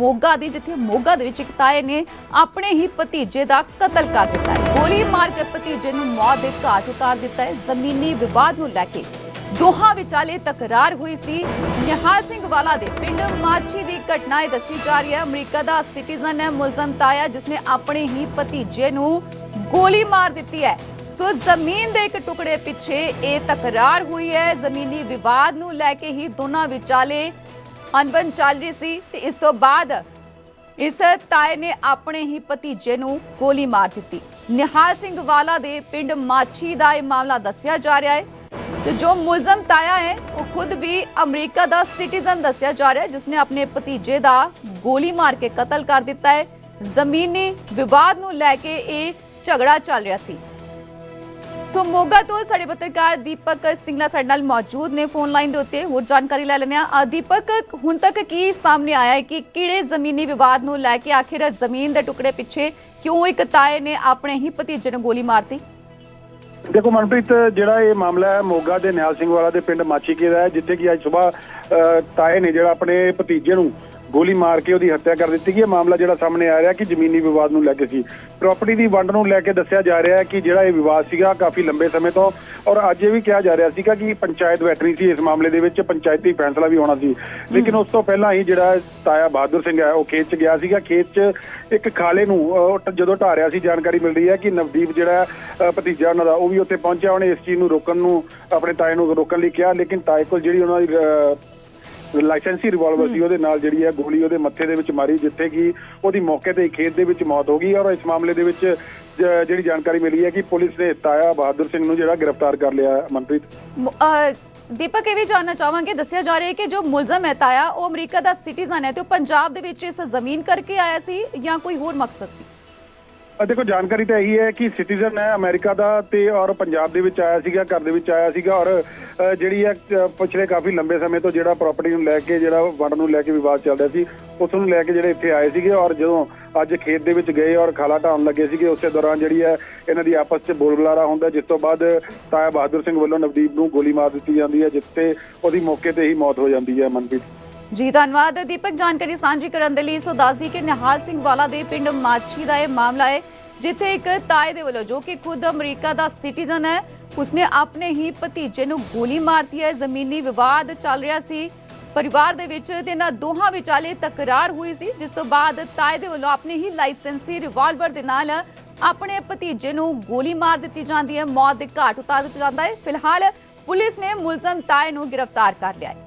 ਮੋਗਾ ਦੀ, ਜਿੱਥੇ ਮੋਗਾ ਦੇ ਵਿੱਚ ਇੱਕ ਤਾਏ ਨੇ ਆਪਣੇ ਹੀ ਭਤੀਜੇ ਦਾ ਕਤਲ ਕਰ ਦਿੱਤਾ ਹੈ। ਗੋਲੀ ਮਾਰ ਕੇ ਭਤੀਜੇ ਨੂੰ ਮੌਤ ਦੇ ਘਾਟ ਉਤਾਰ ਦਿੱਤਾ ਹੈ। ਜ਼ਮੀਨੀ ਵਿਵਾਦ ਨੂੰ ਲੈ ਕੇ ਦੋਹਾਂ ਵਿਚਾਲੇ ਤਕਰਾਰ ਹੋਈ ਸੀ। ਨਿਹਾਲ ਸਿੰਘ ਵਾਲਾ ਦੇ ਪਿੰਡ ਮਾਛੀ ਦੀ ਘਟਨਾ ਇਹ ਦੱਸੀ ਜਾ ਰਹੀ ਹੈ। ਅਮਰੀਕਾ ਦਾ ਸਿਟੀਜ਼ਨ ਹੈ, ਮੁਲਜ਼ਮ ਤਾਇਆ ਜਿਸਨੇ ਆਪਣੇ ਹੀ ਭਤੀਜੇ ਨੂੰ ਗੋਲੀ ਮਾਰ ਦਿੱਤੀ ਹੈ। ਸੋ ਜ਼ਮੀਨ ਦੇ ਇੱਕ ਟੁਕੜੇ ਪਿੱਛੇ ਇਹ ਤਕਰਾਰ ਹੋਈ ਹੈ। ਜ਼ਮੀਨੀ ਵਿਵਾਦ ਨੂੰ ਲੈ ਕੇ ਹੀ ਦੋਨਾਂ ਵਿਚਾਲੇ ਅਨਬਨ ਚੱਲ ਰਹੀ ਸੀ ਤੇ ਇਸ ਤੋਂ ਬਾਅਦ ਇਸ ਤਾਏ ਨੇ ਆਪਣੇ ਹੀ ਭਤੀਜੇ ਨੂੰ ਗੋਲੀ ਮਾਰ ਦਿੱਤੀ। ਨਿਹਾਲ ਸਿੰਘ ਵਾਲਾ ਦੇ ਪਿੰਡ ਮਾਛੀ ਦਾ ਇਹ ਮਾਮਲਾ ਦੱਸਿਆ ਜਾ ਰਿਹਾ ਹੈ ਤੇ ਜੋ ਮੁਲਜ਼ਮ ਤਾਇਆ ਹੈ, ਉਹ ਖੁਦ ਵੀ ਅਮਰੀਕਾ ਦਾ ਸਿਟੀਜ਼ਨ ਦੱਸਿਆ ਜਾ ਰਿਹਾ ਹੈ, ਜਿਸਨੇ ਆਪਣੇ ਭਤੀਜੇ ਦਾ ਗੋਲੀ ਮਾਰ ਕੇ ਕਤਲ ਕਰ ਦਿੱਤਾ ਹੈ। ਜ਼ਮੀਨੀ ਵਿਵਾਦ ਨੂੰ ਲੈ ਕੇ ਇਹ ਝਗੜਾ ਚੱਲ ਰਿਹਾ ਸੀ। ਸੋ ਮੋਗਾ ਤੋਂ ਸਾਡੇ ਪੱਤਰਕਾਰ ਦੀਪਕ ਸਿੰਘਲਾ ਸਾਡੇ ਨਾਲ ਮੌਜੂਦ ਨੇ ਫੋਨ ਲਾਈਨ ਦੇ ਉੱਤੇ। ਹੋਰ ਜਾਣਕਾਰੀ ਲੈ ਲੈਂਦੇ ਆ ਦੀਪਕ, ਹੁਣ ਤੱਕ ਕੀ ਸਾਹਮਣੇ ਆਇਆ ਹੈ ਕਿ ਕਿਹੜੇ ਜ਼ਮੀਨੀ ਵਿਵਾਦ ਨੂੰ ਲੈ ਕੇ ਆਖਿਰ ਜ਼ਮੀਨ ਦੇ ਟੁਕੜੇ ਪਿੱਛੇ ਕਿਉਂ ਇੱਕ ਤਾਏ ਨੇ ਆਪਣੇ ਹੀ ਭਤੀਜੇ ਨੂੰ ਗੋਲੀ ਮਾਰਤੀ? ਦੇਖੋ ਮਨਪ੍ਰੀਤ, ਜਿਹੜਾ ਇਹ ਮਾਮਲਾ ਹੈ, ਮੋਗਾ ਦੇ ਨਿਹਾਲ ਸਿੰਘ ਵਾਲਾ ਦੇ ਪਿੰਡ ਮਾਚੀਕੇ ਦਾ ਹੈ, ਜਿੱਥੇ ਕਿ ਅੱਜ ਸਵੇਰ ਤਾਏ ਨੇ ਜਿਹੜਾ ਆਪਣੇ ਭਤੀਜੇ ਨੂੰ ਗੋਲੀ ਮਾਰ ਕੇ ਉਹਦੀ ਹੱਤਿਆ ਕਰ ਦਿੱਤੀ ਗਈ। ਇਹ ਮਾਮਲਾ ਜਿਹੜਾ ਸਾਹਮਣੇ ਆ ਰਿਹਾ ਕਿ ਜ਼ਮੀਨੀ ਵਿਵਾਦ ਨੂੰ ਲੈ ਕੇ ਸੀ। ਪ੍ਰਾਪਰਟੀ ਦੀ ਵੰਡ ਨੂੰ ਲੈ ਕੇ ਦੱਸਿਆ ਜਾ ਰਿਹਾ ਹੈ ਕਿ ਜਿਹੜਾ ਇਹ ਵਿਵਾਦ ਸੀਗਾ ਕਾਫੀ ਲੰਬੇ ਸਮੇਂ ਤੋਂ ਔਰ ਅੱਜ ਇਹ ਵੀ ਕਿਹਾ ਜਾ ਰਿਹਾ ਸੀਗਾ ਕਿ ਪੰਚਾਇਤ ਬੈਠਣੀ ਸੀ। ਇਸ ਮਾਮਲੇ ਦੇ ਵਿੱਚ ਪੰਚਾਇਤੀ ਫੈਸਲਾ ਵੀ ਹੋਣਾ ਸੀ। ਲੇਕਿਨ ਉਸ ਤੋਂ ਪਹਿਲਾਂ ਹੀ ਜਿਹੜਾ ਤਾਇਆ ਬਹਾਦਰ ਸਿੰਘ ਹੈ ਉਹ ਖੇਤ 'ਚ ਗਿਆ ਸੀਗਾ। ਖੇਤ 'ਚ ਇੱਕ ਖਾਲੇ ਨੂੰ ਜਦੋਂ ਢਾ ਰਿਹਾ ਸੀ ਜਾਣਕਾਰੀ ਮਿਲ ਰਹੀ ਹੈ ਕਿ ਨਵਦੀਪ ਜਿਹੜਾ ਭਤੀਜਾ ਉਹਨਾਂ ਦਾ ਉਹ ਵੀ ਉੱਥੇ ਪਹੁੰਚਿਆ। ਉਹਨੇ ਇਸ ਚੀਜ਼ ਨੂੰ ਰੋਕਣ ਨੂੰ ਆਪਣੇ ਤਾਏ ਨੂੰ ਰੋਕਣ ਲਈ ਕਿਹਾ। ਲੇਕਿਨ ਤਾਏ ਕੋਲ ਜਿਹੜੀ ਉਹਨਾਂ ਦੀ ਲਾਇਸੈਂਸੀ ਰਿਵਾਲਵਰ ਸੀ ਉਹਦੇ ਨਾਲ ਜਿਹੜੀ ਹੈ ਗੋਲੀ ਉਹਦੇ ਮੱਥੇ ਦੇ ਵਿੱਚ ਮਾਰੀ ਜਿੱਥੇ ਕਿ ਉਹਦੀ ਮੌਕੇ ਤੇ ਖੇਤ ਦੇ ਵਿੱਚ ਮੌਤ ਹੋ ਗਈ ਔਰ ਇਸ ਮਾਮਲੇ ਦੇ ਵਿੱਚ ਜਿਹੜੀ ਜਾਣਕਾਰੀ ਮਿਲੀ ਹੈ ਕਿ ਪੁਲਿਸ ਨੇ ਤਾਇਆ ਬਹਾਦਰ ਸਿੰਘ ਨੂੰ ਜਿਹੜਾ ਗ੍ਰਿਫਤਾਰ ਕਰ ਲਿਆ ਮਨਪ੍ਰੀਤ। ਦੀਪਕ ਇਹ ਵੀ ਜਾਨਣਾ ਚਾਹਾਂਗੇ ਦੱਸਿਆ ਜਾ ਰਿਹਾ ਹੈ ਕਿ ਜੋ ਮੁਲਜ਼ਮ ਹੈ ਤਾਇਆ ਉਹ ਅਮਰੀਕਾ ਦਾ ਸਿਟੀਜ਼ਨ ਹੈ ਤੇ ਉਹ ਪੰਜਾਬ ਦੇ ਵਿੱਚ ਇਸ ਜ਼ਮੀਨ ਕਰਕੇ ਆਇਆ ਸੀ ਜਾਂ ਕੋਈ ਹੋਰ ਮਕਸਦ ਸੀ? ਦੇਖੋ, ਜਾਣਕਾਰੀ ਤਾਂ ਇਹੀ ਹੈ ਕਿ ਸਿਟੀਜ਼ਨ ਹੈ ਅਮਰੀਕਾ ਦਾ ਤੇ ਔਰ ਪੰਜਾਬ ਦੇ ਵਿੱਚ ਆਇਆ ਸੀਗਾ, ਘਰ ਦੇ ਵਿੱਚ ਆਇਆ ਸੀਗਾ ਔਰ ਜਿਹੜੀ ਹੈ ਪਿਛਲੇ ਕਾਫੀ ਲੰਬੇ ਸਮੇਂ ਤੋਂ ਜਿਹੜਾ ਪ੍ਰਾਪਰਟੀ ਨੂੰ ਲੈ ਕੇ, ਜਿਹੜਾ ਵੰਡ ਨੂੰ ਲੈ ਕੇ ਵਿਵਾਦ ਚੱਲ ਰਿਹਾ ਸੀ, ਉਸ ਨੂੰ ਲੈ ਕੇ ਜਿਹੜੇ ਇੱਥੇ ਆਏ ਸੀਗੇ ਔਰ ਜਦੋਂ ਅੱਜ ਖੇਤ ਦੇ ਵਿੱਚ ਗਏ ਔਰ ਖਾਲਾ ਢਾਉਣ ਲੱਗੇ ਸੀਗੇ, ਉਸੇ ਦੌਰਾਨ ਜਿਹੜੀ ਹੈ, ਇਹਨਾਂ ਦੀ ਆਪਸ 'ਚ ਬੋਲ ਬੁਲਾਰਾ ਹੁੰਦਾ, ਜਿਸ ਤੋਂ ਬਾਅਦ ਤਾਇਆ ਬਹਾਦਰ ਸਿੰਘ ਵੱਲੋਂ ਨਵਦੀਪ ਨੂੰ ਗੋਲੀ ਮਾਰ ਦਿੱਤੀ ਜਾਂਦੀ ਹੈ ਜਿੱਥੇ ਉਹਦੀ ਮੌਕੇ ਤੇ ਹੀ ਮੌਤ ਹੋ ਜਾਂਦੀ ਹੈ, ਮਨਪ੍ਰੀਤ। ਜੀ, ਧੰਨਵਾਦ। ਦੀਪਕ, ਜਾਣਕਾਰੀ ਸਾਂਝੀ ਕਰਨ ਦੇ ਲਈ ਸੋ ਦੱਸਦੀ ਕਿ ਨਿਹਾਲ ਸਿੰਘ ਵਾਲਾ ਦੇ ਪਿੰਡ ਮਾਛੀ ਦਾ ਇਹ ਮਾਮਲਾ ਹੈ, ਜਿੱਥੇ ਇੱਕ ਤਾਏ ਦੇ ਵੱਲੋਂ, ਜੋ ਕਿ ਖੁਦ ਅਮਰੀਕਾ ਦਾ ਸਿਟੀਜ਼ਨ ਹੈ, ਉਸਨੇ ਆਪਣੇ ਹੀ ਭਤੀਜੇ ਨੂੰ ਗੋਲੀ ਮਾਰਤੀ ਹੈ। ਜ਼ਮੀਨੀ ਵਿਵਾਦ ਚੱਲ ਰਿਹਾ ਸੀ। ਪਰਿਵਾਰ ਦੇ ਵਿੱਚ ਤੇ ਇਹਨਾਂ ਦੋਹਾਂ ਵਿਚਾਲੇ ਤਕਰਾਰ ਹੋਈ ਸੀ, ਜਿਸ ਤੋਂ ਬਾਅਦ ਤਾਏ ਦੇ ਵੱਲੋਂ ਆਪਣੇ ਹੀ ਲਾਇਸੈਂਸੀ ਰਿਵਾਲਵਰ ਦੇ ਨਾਲ ਆਪਣੇ ਭਤੀਜੇ ਨੂੰ ਗੋਲੀ ਮਾਰ ਦਿੱਤੀ ਜਾਂਦੀ ਹੈ। ਮੌਤ ਦੇ ਘਾਟ ਉਤਾਰ ਦਿੱਤਾ ਜਾਂਦਾ ਹੈ। ਫਿਲਹਾਲ ਪੁਲਿਸ ਨੇ ਮੁਲਜ਼ਮ ਤਾਏ ਨੂੰ ਗ੍ਰਿਫਤਾਰ ਕਰ ਲਿਆ ਹੈ।